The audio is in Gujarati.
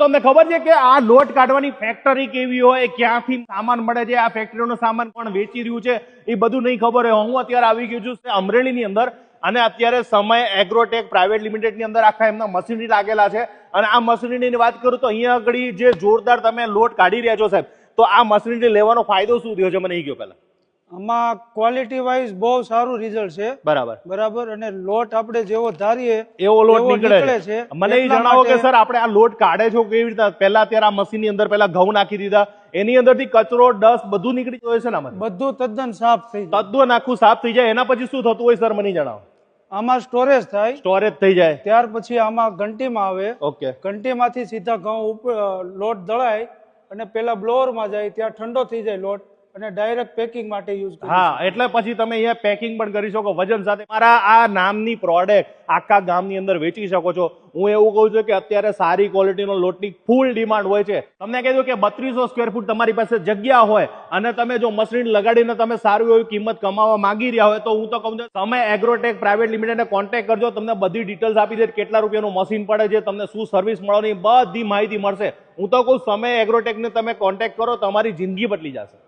તમને ખબર છે કે આ લોટ કાઢવાની ફેક્ટરી કેવી હોય, ક્યાંથી સામાન મળે છે, આ ફેક્ટરીનો સામાન કોણ વેચી રહ્યું છે, એ બધું નહીં ખબર હોય. હું અત્યારે આવી ગયો છું અમરેલીની અંદર અને અત્યારે સમય એગ્રોટેક પ્રાઇવેટ લિમિટેડની અંદર આખા એમના મશીનરી લાગેલા છે. અને આ મશીનરીની વાત કરું તો અહીંયા આગળ જે જોરદાર તમે લોટ કાઢી રહ્યા છો સાહેબ, તો આ મશીનરી લેવાનો ફાયદો શું થયો છે મને એ ગયો પહેલા. આમાં ક્વોલિટી વાઇઝ બહુ સારું રિઝલ્ટ છે. બરાબર. બરાબર? અને લોટ આપણે જેવો ધારીએ એવો લોટ નીકળે છે. મને એ જણાવો કે સર આપણે આ લોટ કાઢે છો કેવી રીતે? પહેલા અત્યારે આ મશીનની અંદર પહેલા ઘઉં નાખી દીધા. એની અંદરથી કચરો ડસ્ટ બધું નીકળી જાય છે ને બધું તદ્દન સાફ થઈ જાય. તદ્દન આખું સાફ થઈ જાય. એના પછી શું થતું હોય સર મને જણાવો. આમાં સ્ટોરેજ થાય. સ્ટોરેજ થઈ જાય. ત્યાર પછી આમાં ઘંટીમાં આવે. ઓકે. ઘંટીમાંથી સીધા ઘઉં લોટ દળાય અને પેલા બ્લોઅરમાં જાય ત્યાં ઠંડો થઈ જાય લોટ. અને ડાયરેક્ટ પેકિંગ માટે યુઝ હા એટલે પછી તમે અહીંયા પેકિંગ પણ કરી શકો. વજન સાથે મારા આ નામની પ્રોડક્ટ આખા ગામની અંદર વેચી શકો છો. હું એવું કહું છું કે અત્યારે સારી ક્વોલિટીનો લોટની ફૂલ ડિમાન્ડ હોય છે. તમને કહી દઉં કે બત્રીસો સ્ક્વેર ફૂટ તમારી પાસે જગ્યા હોય અને તમે જો મશીન લગાડીને તમે સારું એવી કિંમત કમાવા માંગી રહ્યા હોય તો હું તો કહું છું તમે એગ્રોટેક પ્રાઇવેટ લિમિટેડને કોન્ટેક્ટ કરજો. તમને બધી ડિટેલ્સ આપી દે કેટલા રૂપિયાનું મશીન પડે છે તમને શું સર્વિસ મળવાની બધી માહિતી મળશે. હું તો કહું સમય એગ્રોટેકને તમે કોન્ટેક્ટ કરો તમારી જિંદગી બદલી જશે.